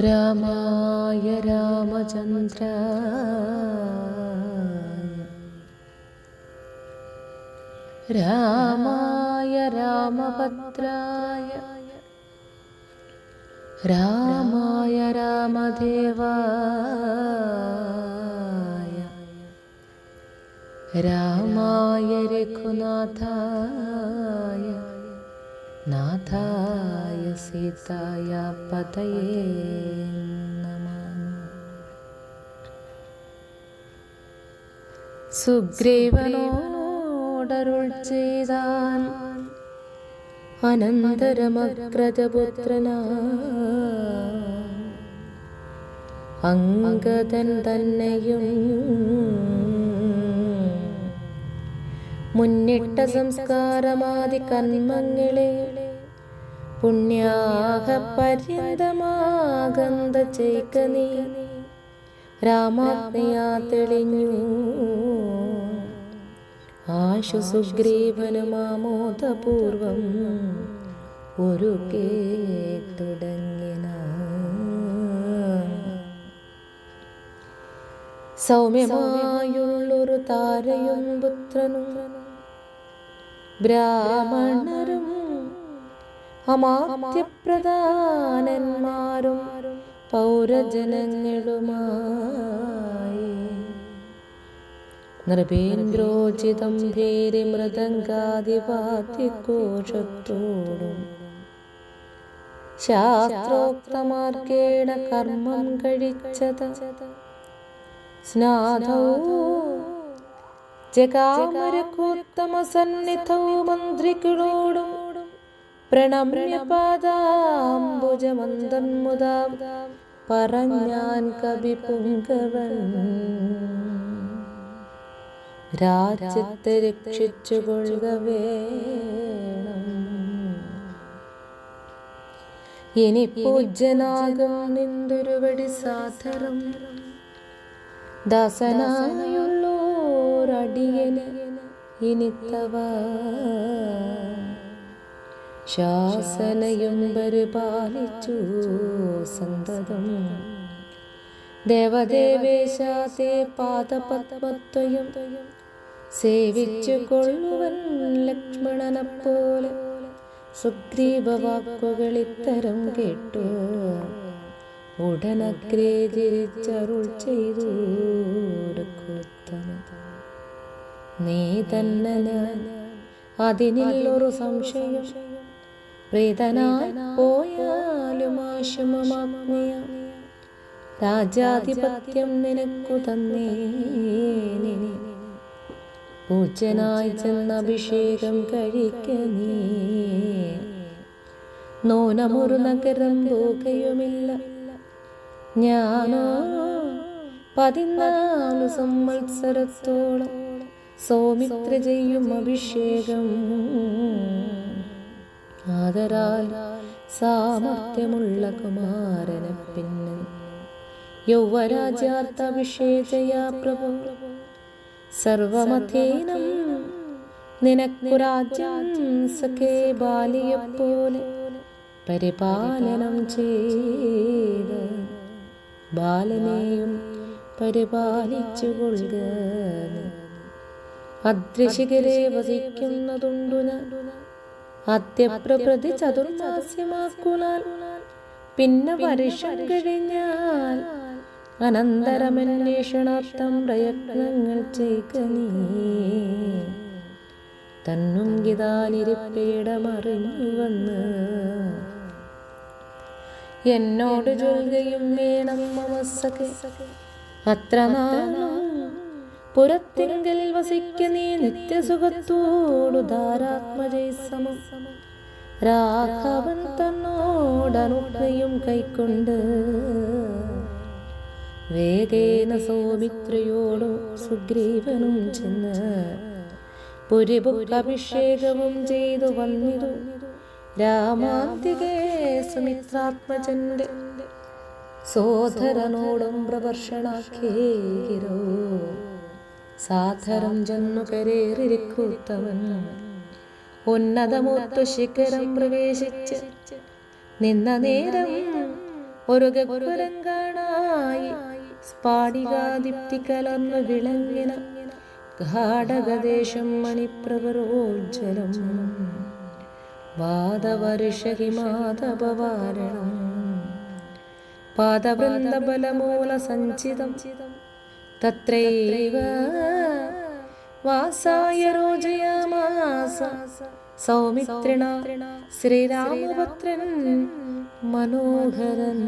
രാമായ രാമചന്ദ്ര. രാമായ രാമഭദ്രായ. രാമായ രാമദേവായ. രാമായ രഘുനാഥായ. നാഥായ സീതായ പതയേ നമ. സുഗ്രീവനോടരുൾ ചെയ്താൽ അനന്തരമഗ്രജപുത്രന. അംഗതൻ തന്നെയും മുന്നിട്ട സംസ്കാരമാതി കർമ്മങ്ങളെ പുണ്യാഹ പര്യന്തമാകന്ത ചൈക്കനീ. രാമാജ്ഞയാ തെളിഞ്ഞു. ആശു സുഗ്രീവനുമാമോദപൂർവം ഒരു തുടങ്ങിന സൗമ്യമായുള്ളൊരു താരയും പുത്രനും. ബ്രാഹ്മണരും അമാത്യപ്രധാനന്മാരും പൗരജനങ്ങളുമായി. നൃപേന്ദ്രോചിതം ഭേരി മൃദംഗാദിവാദ്യഘോഷത്തോടും ശാസ്ത്രോക്തമാർഗേണ കർമ്മം കഴിച്ചത്. സ്നാതൗ ജഗാമരക്കോത്തമ സന്നിധൗ മന്ത്രികളോടും പ്രണമ്യ പാദാംബുജമന്തൻ മുതാ പറഞ്ഞാൻ കവി പുങ്കവൻ. രാജ്യത്തെ രക്ഷിച്ചു കൊള്ളുക ഇനി പൂജ്യനാകും നിന്തൊരുവടി സാധരം ദാസനായുള്ളോരടിയന് ഇനിത്തവ ശാസനയും പരിപാലിച്ചു സന്തതം. ദേവദേവേശാസെ പാദപത്മത്വയും സേവിച്ചു കൊള്ളുവൻ ലക്ഷ്മണനെപ്പോലെ സുഗ്രീവ വാക്കുകൾ ഇത്തരം കേട്ടു. ഉടനഗ്രേ തിരിച്ചരുൾ ചെയ്തു നീ തന്നെ അതിനില്ലൊരു സംശയം പ്രീതനായി പോയാലും രാജാധിപത്യം നിനക്കു തന്നേ പൂജനായി ചെന്ന അഭിഷേകം കഴിക്ക നീ. നോനമൊരു നഗരം പോകയുമില്ല ഞാനോ പതിനാല് സംവത്സരത്തോളം സൗമിത്ര ചെയ്യും അഭിഷേകം. ആദരാൽ സാമർത്ഥ്യമുള്ള കുമാരനെ പിന്നെ. യൗവരാജാർത്ഥ അഭിഷേചയാ പ്രഭു. സർവമധീനം നിനക്കു രാജ്യം സഖേ ബാലിയെപ്പോലെ പരിപാലനം ചെയ്ത് ബാലനെയും പരിപാലിച്ചു കൊള്ളുക അദൃശികരെ വസിക്കുന്നതുണ്ടു അത്യപ്രപ്രതി ചതുർമാസ്യമാക്കുനാൽ പിന്നെ വർഷം കഴിഞ്ഞാൽ അനന്തരമന്വേഷണാർത്ഥം പ്രയത്നങ്ങൾ ചെയ്യുക നീ. തന്നും ഗിതാനിരിപ്പേടമറിഞ്ഞു വന്ന്. എന്നോട് ചൊല്ലുകയും വേണം മമസകെ അത്ര നാളും പുറത്തിങ്കൽ വസിക്ക നീ നിത്യസുഖത്തോടു ധാരാത്മജയ സമം. രാഘവൻ തന്നോടനുജ്ഞയും കൈക്കൊണ്ട് വേഗേന സൗമിത്രയോടും സുഗ്രീവനും ചെന്ന് പുരിപുരഭിഷേകവും ചെയ്തു വന്നിരു രാമാന്തികേ സുമിത്രാത്മജന്റെ സോദരനോടും പ്രവർഷണാഖേകിരോ സാധരം ചെന്നു കരേറിരിക്കൂത്തവൻ ഉന്നതമൂത്തു ശിഖരം പ്രവേശിച്ച് നിന്ന നേരം ഒരു ഗഗ്വരം കാണായി. സ്പാടികാദിപ്തി കലർന്നു വിളങ്ങിന ഘാടകദേശം മണിപ്രവരോജ്വലം. വാദവർഷഹിമാതപവാരണം സഞ്ചിതം തത്രൈവ വാസായ രോജയാമാസ സൗമിത്രിണ ശ്രീരാമപുത്രൻ മനോഹരൻ.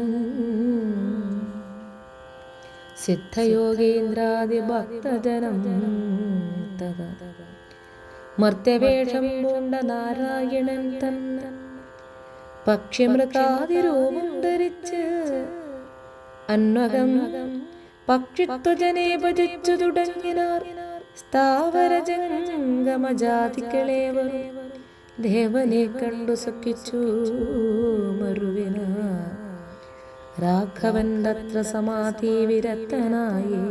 സിദ്ധയോഗേന്ദ്രാദിഭക്തജനം തവ. മർത്യവേഷം പൂണ്ട നാരായണൻ തന്നെ പക്ഷിമൃഗാതിരൂപം ധരിച്ച് അന്വകം പക്ഷിത്വജനെ ഭജിച്ചു തുടങ്ങിനാർ. സ്ഥാവര ജംഗമജാതികളേവരും ദേവനെ കണ്ടു സുഖിച്ചു മറുവിന രാഘവൻ തത്ര സമാധി വിരക്തനായി.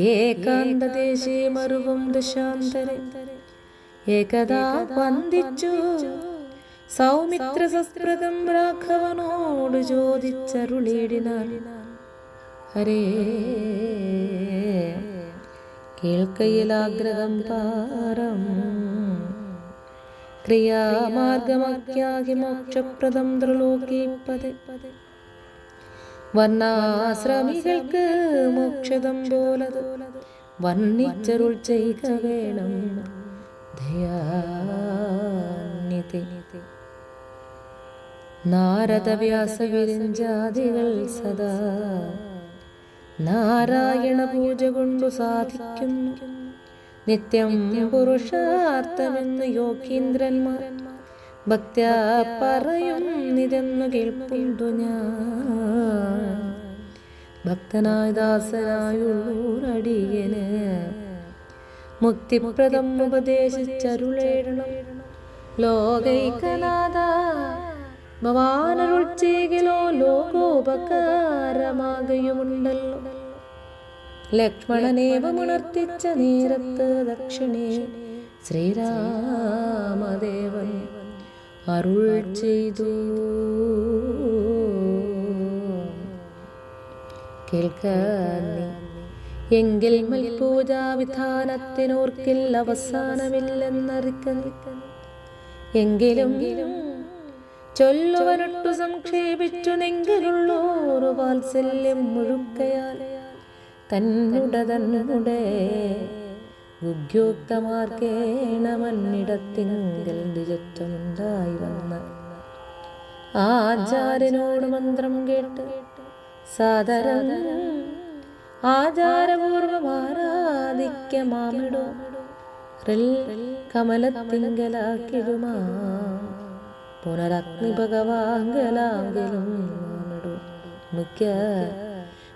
ഏകാന്തദേശേ മറുവും ദശാന്തരെ. ഏകദാ വന്ദിച്ചു. സൗമിത്ര സസ്പ്രതം രാഘവനോട് ചോദിച്ചരുളിടിനാൻ ഹരേ. കേൾക്കയിലാഗ്രഹം പാരം. ക്രിയാമാർഗമഖ്യാഹി മോക്ഷപ്രദം ത്രിലോകീപദേ വർണാശ്രമികൾക്ക് മോക്ഷതം പോലത്. വർണിച്ചരുൾ ചെയ്ത വേണം നാരദവ്യാസ നാരദവ്യാസവിരഞ്ചാദികൾ സദാ നാരായണ പൂജ കൊണ്ടു സാധിക്കുന്നു. നിത്യം പുരുഷാർത്ഥമെന്ന് യോഗീന്ദ്രന്മാർ ഭക്ത്യ പറയുന്നിതെന്നു കേൾപ്പുണ്ടു ഞാൻ. ഭക്തനായ ദാസനായുള്ളൂരടിയന് മുക്തിപ്രദം ഉപദേശിച്ചരുളേടണം ലോകൈകനാഥ ഭവാനരുൾ ചെയ്യലോ ലോകോപകാരമാകയുമുണ്ടല്ലോ. ലക്ഷ്മണനേവമുണർത്തിച്ച നേരത്ത് ദക്ഷിണേ ശ്രീരാമദേവൻ അരുൾ ചെയ്തു എങ്കിൽ മൽപൂജാ വിധാനത്തിനോർക്കിൽ അവസാനമില്ലെന്നറിക്ക. എങ്കിലും ചൊല്ലുവനൊട്ടു സംക്ഷേപിച്ചു നെങ്കിലുള്ളോരു വാത്സല്യം മുഴുക്കയാൽ. തന്നുട തന്നുടെ ഉദ്യോക്തമാർക്കേണമന്നിടത്തിങ്കൽ നിജറ്റമുണ്ടായി വന്ന. ആചാര്യനോട് മന്ത്രം കേട്ട് സാധാരണ ആചാരപൂർവം ആരാധിക്ക മാമിടോ കമലത്തിങ്കലാക്കിടുമാ പുനരഗ്നി ഭഗവാങ്കലാങ്കിലും മുഖ്യ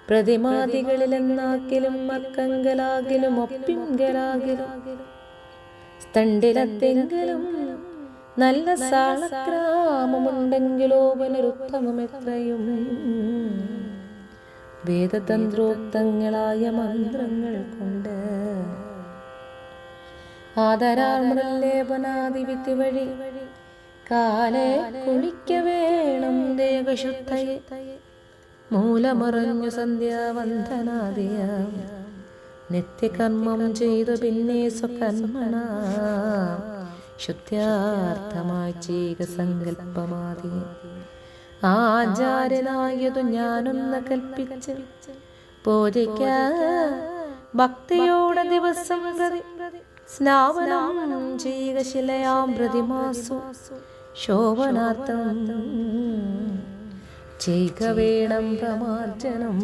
പ്രതിമാദികളിലെന്നാക്കിലും മർക്കങ്കലാകിലും ഒപ്പിങ്കലാകിലും സ്തണ്ടിലത്തെങ്കിലും നല്ല സാളഗ്രാമമുണ്ടെങ്കിലോ പുനരുത്തമം എത്രയും വേദതന്ത്രോക്തങ്ങളായ മന്ത്രങ്ങൾ കൊണ്ട് ആദരാമൃലേപനാദിവിധി വഴി കാലെ കുളിക്ക വേണം ദേവശുദ്ധയെ. മൂലമറിഞ്ഞു സന്ധ്യാവന്ദനാദിയ നിത്യകർമ്മം ചെയ്തു പിന്നെ സ്വകർമ്മണ ശുദ്ധ്യാർത്ഥമായി ചെയ്യുക സങ്കല്പമാതി ആചാര്യനായതു ഞാനൊന്ന് കൽപ്പിച്ച് പൂജയ്ക്ക ഭക്തിയോടെ ദിവസം പ്രതി സ്നാവനം ചെയ്യുക ശിലയാം പ്രതിമാസു ശോഭനാർത്ഥം. ചെയ്ക വേണം പ്രമാർജനം.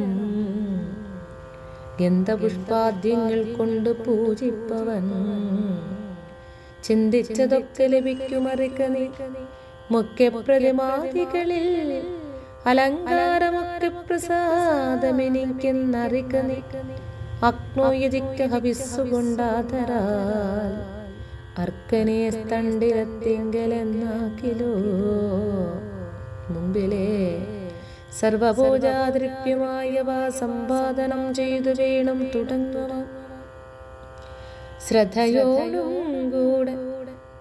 ഗന്ധപുഷ്പാദ്യങ്ങൾ കൊണ്ട് പൂജിപ്പവൻ. ചിന്തിച്ചതൊക്കെ ലഭിക്കുമറിക്ക മുഖ്യ പ്രതിമാതികളിൽ അലങ്കാരമൊക്കെ പ്രസാദമെനിക്കെന്നറിക്ക നീ. അഗ്നോയതിക്ക അർക്കനെ തണ്ടിരത്തിങ്കലെന്നാക്കിലോ മുമ്പിലെ സർവഭോജാതൃപ്യമായവ സമ്പാദനം ചെയ്തു വേണം തുടങ്ങണം. ശ്രദ്ധയോടും കൂടെ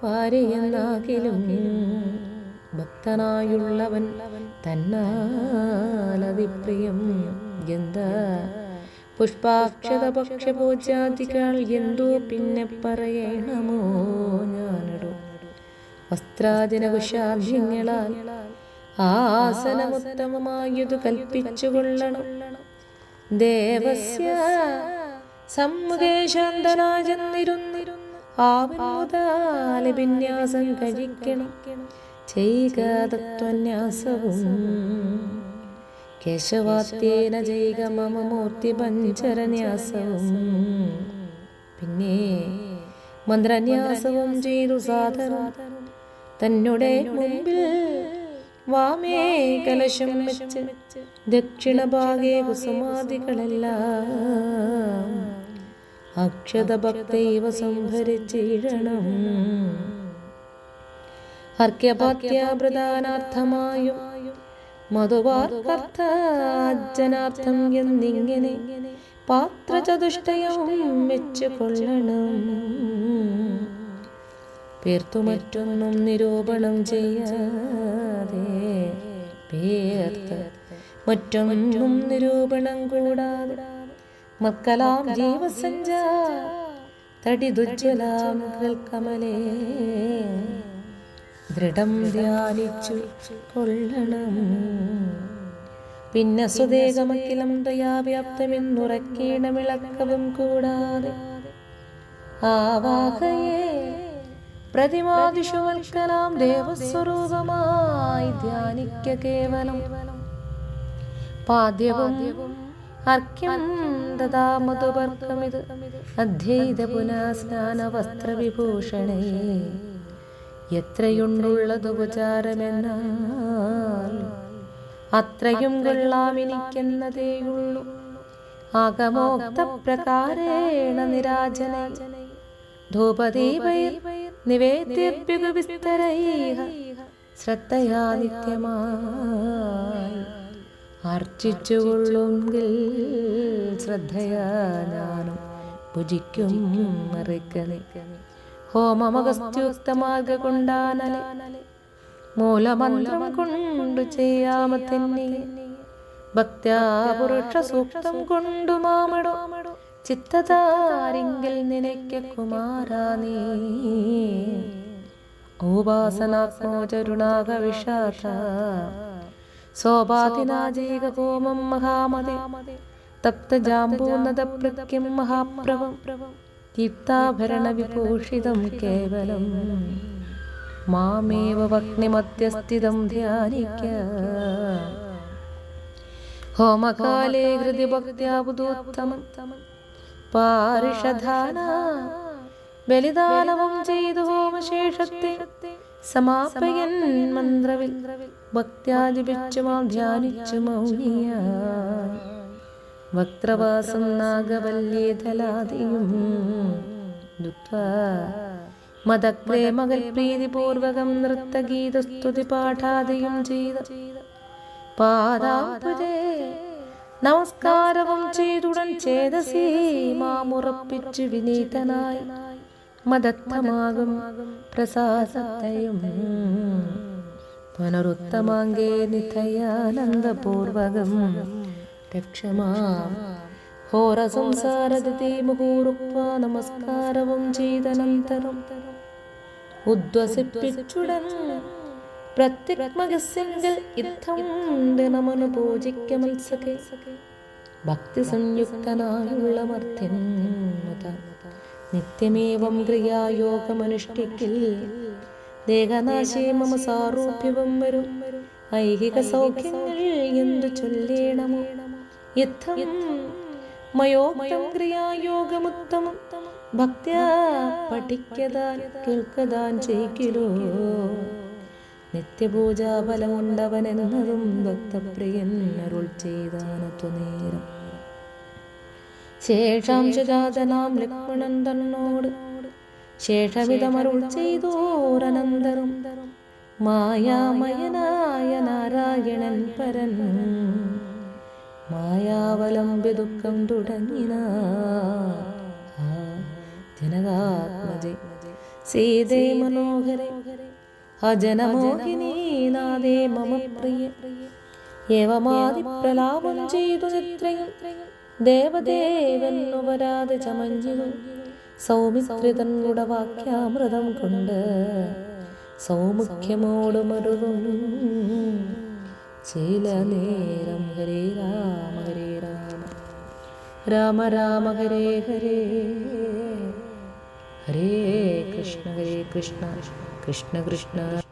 വാരിയെന്നാകിലും ഭക്തനായുള്ളവൻ തന്നാലതിപ്രിയം. എന്താ പുഷ്പാക്ഷത പക്ഷപൂജാതികൾ എന്തോ പിന്നെ പറയണമോ? ഞാനിടൂ വസ്ത്രാദിന കുശാദ്യങ്ങളാൽ ആസനമുത്തമമായതു കൽപ്പിച്ചു കൊള്ളണം ദേവസ്യ സമ്മുഖേ ശാന്തനാചെന്നിരുന്നിരുന്നു കഴിക്കണം. ചെയ്യുക തത്വന്യാസവും കേശവാത്യേന ജൈക മമ മൂർത്തി പഞ്ചരന്യാസവും. പിന്നെ മന്ത്രന്യാസവും ചെയ്തു സാധനം. തന്നെ മുമ്പിൽ വാമേ കലശം വെച്ച് ദക്ഷിണഭാഗേ കുസുമാദികളെല്ലാം. അക്ഷതഭക്തൈവ സംഭരിച്ചിടണം. അർഘ്യപാത്യാപ്രധാനാർത്ഥമായും മധുവാർക്കർത്ഥാജനാർത്ഥം എന്നിങ്ങനെ പാത്രചതുഷ്ടയം വെച്ച് കൊള്ളണം പേർത്തു മറ്റൊന്നും നിരൂപണം ചെയ്യാതെ പേർത്ത് മറ്റൊന്നും നിരൂപണം കൂടാതെ മക്കളാം തടി തടിദുജ്വലാം കമലേ ദൃഢം ധ്യാനിച്ചു കൊള്ളണം. പിന്നെ സുദേകമക്കിലം ദയാവ്യാപ്തമെന്നുറക്കീണമിളക്കവും കൂടാതെ ആവാഹയെ പ്രതിമാദിഷുവൽക്കലാം ദേവസ്വരൂപമായി ധ്യാനിക്ക കേവലം. പാദ്യവും അർഘ്യം ദദാ മധുപർക്കമിത് അധ്യൈത പുനഃസ്നാന വസ്ത്രവിഭൂഷണേ എത്രയുണ്ടുള്ളത് ഉപചാരമെന്നാൽ അത്രയും കൊള്ളാം എനിക്കെന്നതേയുള്ളൂ ആകമോക്ത പ്രകാരേണ നിരാജന. ധൂപദീപൈർ നിവേദ്യഭ്യുഗ വിസ്തരൈഹ. ശ്രദ്ധയാ നിത്യമായി അർച്ചിച്ചുകൊള്ളുമെങ്കിൽ ശ്രദ്ധയാ ഞാനും. ഭുജിക്കും മറിക്കനെ. ഹോമമഗസ്ത്യുക്തമാർഗ കൊണ്ടാനലെ മൂലമന്ത്രം കൊണ്ടു ചെയ്യാമത്തിന്നെ ഭക്ത്യാ പുരുഷ സൂക്തം കൊണ്ടു മാമടോ ചിത്തതാരിങ്കിൽ നിനയ്ക്ക കുമാരാ നീ ഉപാസനാത്മോചരുണാക വിഷാദ സോപാതിനാജീക ഹോമം മഹാമതേ. തപ്തജാംബൂനദ പ്രത്യം മഹാപ്രവം ദീപ്താഭരണ വിഭൂഷിതം കേവലം മാമേവ വഗ്നിമധ്യസ്ഥിതം ധ്യാനിക്ക. ഹോമകാലേ ഹൃദി ഭക്ത്യാബുദോത്തമം പാരിഷധാന ബലിദാനവും ചെയ്തു ഹോമശേഷത്തെ സമാപയൻ മന്ത്രവിൽ ഭക്ത്യാജപിച്ചു മാം ധ്യാനിച്ചു മൗനിയായി വക്രവാസം നാഗവല്യേതലാതിയും ദുഃഖ മതക്രേ മകൾ പ്രീതിപൂർവകം നൃത്തഗീതസ്തുതി പാഠാദിയും ചെയ്ത പാദാപുരേ നമസ്കാരവും ചെയ്തുടൻ ചേതസി വിനീതനായി മതത്തമാകും പ്രസാദത്തെയും. പുനരുത്തമാങ്കേ നിഥയാനന്ദപൂർവകം രക്ഷമാ നമസ്കാരവും ചെയ്തനന്തരം ഉദ്വസിപ്പിച്ചുടൻ ഭക്തി നിത്യമേവം ക്രിയായോഗമനുഷ്ഠിക്കിൽ ദേഹനാശേ മമ സാരൂപ്യവും വരും. ഐഹിക സൗഖ്യങ്ങൾ എന്തു ചൊല്ലേണമോ? യുദ്ധം മയോക്തം ക്രിയായോഗമുത്തമം ഭക്ത്യാ പഠിക്കതാൻ കേൾക്കതാൻ ചെയ്യിലോ നിത്യപൂജാഫലമുണ്ടവനെന്നതും ഭക്തപ്രിയൻ അരുൾ ചെയ്താനത്വ നേരം. ശേഷാംശജാതനാം ലക്ഷ്മണൻ തന്നോട് ശേഷമിതമരുൾ ചെയ്തോരനന്തരം മായാമയനായ നാരായണൻ പരൻ മായാവലംബ്യ ദുഃഖം തുടങ്ങിന ജനകാത്മജെ സീതേ മനോഹരെ അജനമോഹിനീ നാദേ മമ പ്രിയ. ഏവമാതിപ്രലാപം ചെയ്തു ചിത്രയും ദേവദേവെന്നു വരാതെ ചമഞ്ഞിതു സൗമിത്രിതന്നുടെ വാക്യാമൃതം കൊണ്ട് സൗമുഖ്യമോട് മരുതും ചില നേരം ഹരേ രാമ ഹരേ രാമ. രാമ രാമ ഹരേ ഹരേ. ഹരേ കൃഷ്ണ ഹരേ കൃഷ്ണ. കൃഷ്ണ കൃഷ്ണ